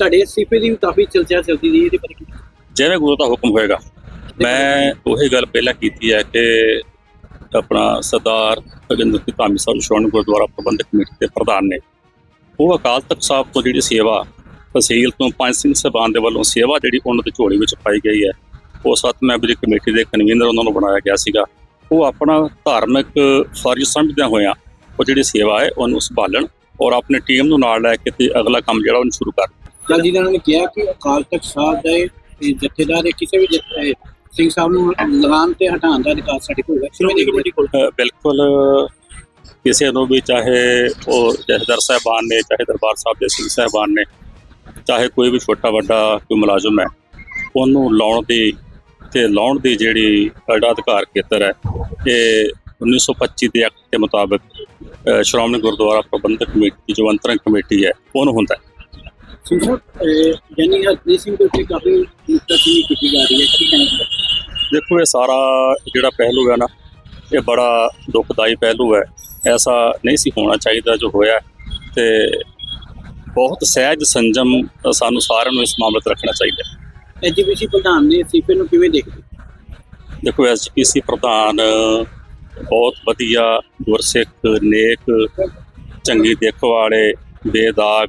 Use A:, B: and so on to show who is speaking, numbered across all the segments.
A: ਤੁਹਾਡੇ ਅਸਤੀਫੇ ਦੀ ਵੀ ਕਾਫੀ ਚਰਚਾ ਚੱਲਦੀ ਰਹੀ ਇਹਦੇ ਬਾਰੇ ਕੀ
B: ਜਿਵੇਂ ਗੁਰੂ ਦਾ ਹੁਕਮ ਹੋਏਗਾ ਮੈਂ ਉਹੀ ਗੱਲ ਪਹਿਲਾਂ ਕੀਤੀ ਹੈ ਕਿ ਆਪਣਾ ਸਰਦਾਰ ਅਜਿੰਦਰ ਸਿੰਘ ਧਾਮੀ ਸਾਹਿਬ ਸ਼੍ਰੋਮਣੀ ਗੁਰਦੁਆਰਾ ਪ੍ਰਬੰਧਕ ਕਮੇਟੀ ਦੇ ਪ੍ਰਧਾਨ ਨੇ ਉਹ ਅਕਾਲ ਤਖਤ ਸਾਹਿਬ ਤੋਂ ਜਿਹੜੀ ਸੇਵਾ ਤਹਿਸੀਲ ਤੋਂ ਪੰਜ ਸਿੰਘ ਸਭਾਨ ਦੇ ਵੱਲੋਂ ਸੇਵਾ ਜਿਹੜੀ ਉਹਨਾਂ ਦੀ ਝੋਲੀ ਵਿੱਚ ਪਾਈ ਗਈ ਹੈ ਉਹ ਸੱਤ ਮੈਂਬਰੀ ਕਮੇਟੀ ਦੇ ਕਨਵੀਨਰ ਉਹਨਾਂ ਨੂੰ ਬਣਾਇਆ ਗਿਆ ਸੀਗਾ ਉਹ ਆਪਣਾ ਧਾਰਮਿਕ ਫਰਜ਼ ਸਮਝਦਿਆਂ ਹੋਇਆਂ ਉਹ ਜਿਹੜੀ ਸੇਵਾ ਹੈ ਉਹਨੂੰ ਸੰਭਾਲਣ ਔਰ ਆਪਣੀ ਟੀਮ ਨੂੰ ਨਾਲ ਲੈ ਕੇ ਤੇ ਅਗਲਾ ਕੰਮ ਜਿਹੜਾ ਉਹਨੂੰ ਸ਼ੁਰੂ ਕਰਨ
A: ਕੱਲ ਜੀ ਨੇ ਕਿਹਾ ਕਿ ਅਕਾਲ ਤਖਤ ਸਾਹਿਬ ਦੇ ਇਹ ਜਥੇਦਾਰ ਇਹ ਕਿਸੇ ਵੀ ਜਥੇ ਸਿੰਘ ਸਾਹਿਬ ਨੂੰ ਲਗਾਮ ਤੇ ਹਟਾਉਣ ਦਾ ਅਧਿਕਾਰ ਸਾਡੇ ਕੋਲ ਹੈ। ਸ਼੍ਰੋਮਣੀ ਕਮੇਟੀ ਕੋਲ।
B: ਬਿਲਕੁਲ ਕਿਸੇ ਨੂੰ ਵੀ ਚਾਹੇ ਉਹ ਜਥੇਦਾਰ ਸਾਹਿਬਾਨ ਨੇ ਚਾਹੇ ਦਰਬਾਰ ਸਾਹਿਬ ਦੇ ਸਿੰਘ ਸਾਹਿਬਾਨ ਨੇ ਚਾਹੇ ਕੋਈ ਵੀ ਛੋਟਾ ਵੱਡਾ ਕੋਈ ਮੁਲਾਜ਼ਮ ਹੈ ਉਹਨੂੰ ਲਾਉਣ ਦੀ ਤੇ ਲਾਉਣ ਦੀ ਜਿਹੜੀ ਜਿਹੜਾ ਅਧਿਕਾਰ ਖੇਤਰ ਹੈ ਇਹ 1925 ਦੇ ਐਕਟ ਦੇ ਮੁਤਾਬਕ ਸ਼੍ਰੋਮਣੀ ਗੁਰਦੁਆਰਾ ਪ੍ਰਬੰਧਕ ਕਮੇਟੀ ਦੀ ਜੋ ਅੰਤਰੰਗ ਕਮੇਟੀ ਹੈ ਉਹਨੂੰ ਹੁੰਦਾ ਹੈ।
A: ਸਿੰਘ ਸਾਹਿਬ ਅਹ, ਯਾਨੀ ਹਰਪ੍ਰੀਤ ਸਿੰਘ ਦੇ ਉੱਤੇ ਕਾਫੀ ਮੁਕਤਸੀ ਕੀਤੀ ਜਾ ਰਹੀ ਹੈ ਕੀ
B: ਦੇਖੋ ਇਹ ਸਾਰਾ ਜਿਹੜਾ ਪਹਿਲੂ ਹੈ ਨਾ ਇਹ ਬੜਾ ਦੁਖਦਾਈ ਪਹਿਲੂ ਹੈ। ਐਸਾ ਨਹੀਂ ਸੀ ਹੋਣਾ ਚਾਹੀਦਾ ਜੋ ਹੋਇਆ ਤੇ ਬਹੁਤ ਸਹਿਜ ਸੰਜਮ ਸਾਨੂੰ ਸਾਰਿਆਂ ਨੂੰ ਇਸ ਮਾਮਲੇ 'ਤੇ ਰੱਖਣਾ ਚਾਹੀਦਾ ਹੈ।
A: ਐਜੀਪੀਸੀ ਪ੍ਰਧਾਨ ਨੇ ਅਸਤੀਫੇ ਨੂੰ ਕਿਵੇਂ ਦੇਖਦੇ?
B: ਦੇਖੋ ਐਸਜੀਪੀਸੀ ਪ੍ਰਧਾਨ ਬਹੁਤ ਵਧੀਆ ਗੁਰਸਿੱਖ ਨੇਕ ਚੰਗੀ ਦੇਖ ਵਾਲੇ ਬੇਦਾਗ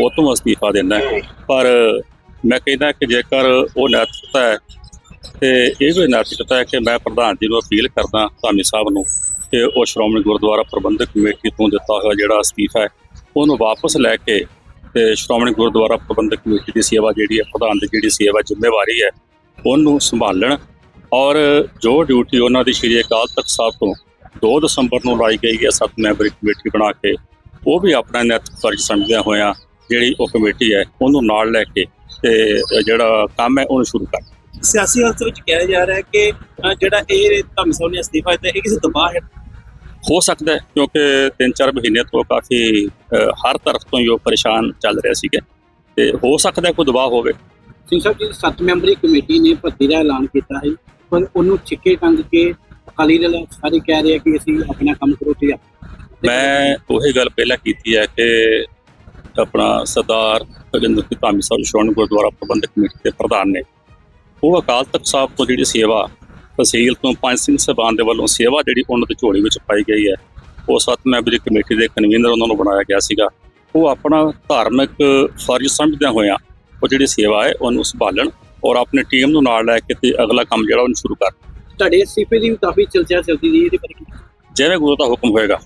B: ਉਹ ਤੋਂ ਅਸਤੀਫਾ ਦਿੰਦਾ ਪਰ ਮੈਂ ਕਹਿੰਦਾ ਕਿ ਜੇਕਰ ਉਹ ਨੈਤਿਕਤਾ ਹੈ, ਤੇ ਇਹ ਵੀ ਨੈਤਿਕਤਾ ਹੈ ਕਿ ਮੈਂ ਪ੍ਰਧਾਨ ਜੀ ਨੂੰ ਅਪੀਲ ਕਰਦਾ ਧਾਮੀ ਸਾਹਿਬ ਨੂੰ ਕਿ ਉਹ ਸ਼੍ਰੋਮਣੀ ਗੁਰਦੁਆਰਾ ਪ੍ਰਬੰਧਕ ਕਮੇਟੀ ਤੋਂ ਦਿੱਤਾ ਹੋਇਆ ਜਿਹੜਾ ਅਸਤੀਫਾ ਹੈ, ਉਹਨੂੰ ਵਾਪਸ ਲੈ ਕੇ ਤੇ ਸ਼੍ਰੋਮਣੀ ਗੁਰਦੁਆਰਾ ਪ੍ਰਬੰਧਕ ਕਮੇਟੀ ਦੀ ਸੇਵਾ ਜਿਹੜੀ ਹੈ, ਪ੍ਰਧਾਨ ਦੀ ਜਿਹੜੀ ਸੇਵਾ ਜ਼ਿੰਮੇਵਾਰੀ ਹੈ, ਉਹਨੂੰ ਸੰਭਾਲਣ। ਔਰ ਜੋ ਡਿਊਟੀ ਉਹਨਾਂ ਦੀ ਸ਼੍ਰੀ ਅਕਾਲ ਤਖਤ ਸਾਹਿਬ ਤੋਂ 2 ਦਸੰਬਰ ਨੂੰ ਲਾਈ ਗਈ ਹੈ, ਸੱਤ ਮੈਂਬਰੀ ਕਮੇਟੀ ਬਣਾ ਕੇ ਉਹ ਵੀ ਆਪਣਾ ਨੈਤਿਕ ਫਰਜ਼ ਸਮਝਦਿਆਂ ਹੋਇਆਂ ਜਿਹੜੀ ਉਹ ਕਮੇਟੀ ਹੈ ਉਹਨੂੰ ਨਾਲ ਲੈ ਕੇ ਤੇ ਜਿਹੜਾ ਕੰਮ ਹੈ ਉਹਨੂੰ ਸ਼ੁਰੂ ਕਰ
C: ਸਿਆਸੀ ਅਰਥ ਵਿੱਚ ਕਿਹਾ ਜਾ ਰਿਹਾ ਹੈ ਕਿ ਜਿਹੜਾ ਇਹ ਧਰਮ ਸਾਹਿਬ ਨੇ ਅਸਤੀਫਾ ਦਿੱਤਾ ਇਹ ਕਿਸੇ ਦਬਾਅ ਹੈ?
B: ਹੋ ਸਕਦਾ ਹੈ ਕਿਉਂਕਿ 3-4 ਮਹੀਨੇ ਤੋਂ ਕਾਫੀ ਹਰ ਤਰਫ ਤੋਂ ਉਹ ਪਰੇਸ਼ਾਨ ਚੱਲ ਰਿਹਾ ਸੀਗਾ। ਤੇ ਹੋ ਸਕਦਾ ਕੋਈ ਦਬਾਅ ਹੋਵੇ।
A: ਸਿੰਘ ਸਾਹਿਬ ਜੀ ਸੱਤ ਮੈਂਬਰੀ ਕਮੇਟੀ ਨੇ ਭਰਤੀ ਦਾ ਐਲਾਨ ਕੀਤਾ ਹੈ ਪਰ ਉਹਨੂੰ ਛਿੱਕੇ ਟੰਗ ਕੇ ਅਕਾਲੀ ਦਲ ਸਾਰੇ ਕਹਿ ਰਹੇ ਕਿ ਅਸੀਂ ਆਪਣਾ ਕੰਮ ਕਰੋ ਤੇ
B: ਮੈਂ ਉਹੀ ਗੱਲ ਪਹਿਲਾਂ ਕੀਤੀ ਹੈ ਕਿ ਆਪਣਾ ਸਰਦਾਰ ਅਜਿੰਦਰ ਸਿੰਘ ਧਾਮੀ ਸਾਹਿਬ ਸ਼੍ਰੋਮਣੀ ਗੁਰਦੁਆਰਾ ਪ੍ਰਬੰਧਕ ਕਮੇਟੀ ਦੇ ਪ੍ਰਧਾਨ ਨੇ। ਉਹ ਅਕਾਲ ਤਖਤ ਸਾਹਿਬ ਤੋਂ ਜਿਹੜੀ ਸੇਵਾ ਤਹਿਸੀਲ ਤੋਂ ਪੰਜ ਸਿੰਘ ਸਭਾਨ ਦੇ ਵੱਲੋਂ ਸੇਵਾ ਜਿਹੜੀ ਉਹਨਾਂ ਦੀ ਝੋਲੀ ਵਿੱਚ ਪਾਈ ਗਈ ਹੈ ਉਹ ਸੱਤ ਮੈਂਬਰੀ ਕਮੇਟੀ ਦੇ ਕਨਵੀਨਰ ਉਹਨਾਂ ਨੂੰ ਬਣਾਇਆ ਗਿਆ ਸੀਗਾ। ਉਹ ਆਪਣਾ ਧਾਰਮਿਕ ਫਰਜ਼ ਸਮਝਦਿਆਂ ਹੋਇਆਂ ਉਹ ਜਿਹੜੀ ਸੇਵਾ ਹੈ ਉਹਨੂੰ ਸੰਭਾਲਣ ਔਰ ਆਪਣੀ ਟੀਮ ਨੂੰ ਨਾਲ ਲੈ ਕੇ ਤੇ ਅਗਲਾ ਕੰਮ ਜਿਹੜਾ ਉਹਨੂੰ ਸ਼ੁਰੂ ਕਰਨ
A: ਤੁਹਾਡੇ ਅਸਤੀਫੇ ਦੀ ਵੀ ਕਾਫੀ ਚਰਚਾ ਚੱਲਦੀ ਰਹੀ ਇਹਦੇ ਬਾਰੇ
B: ਜਿਵੇਂ ਗੁਰੂ ਦਾ ਹੁਕਮ ਹੋਏਗਾ।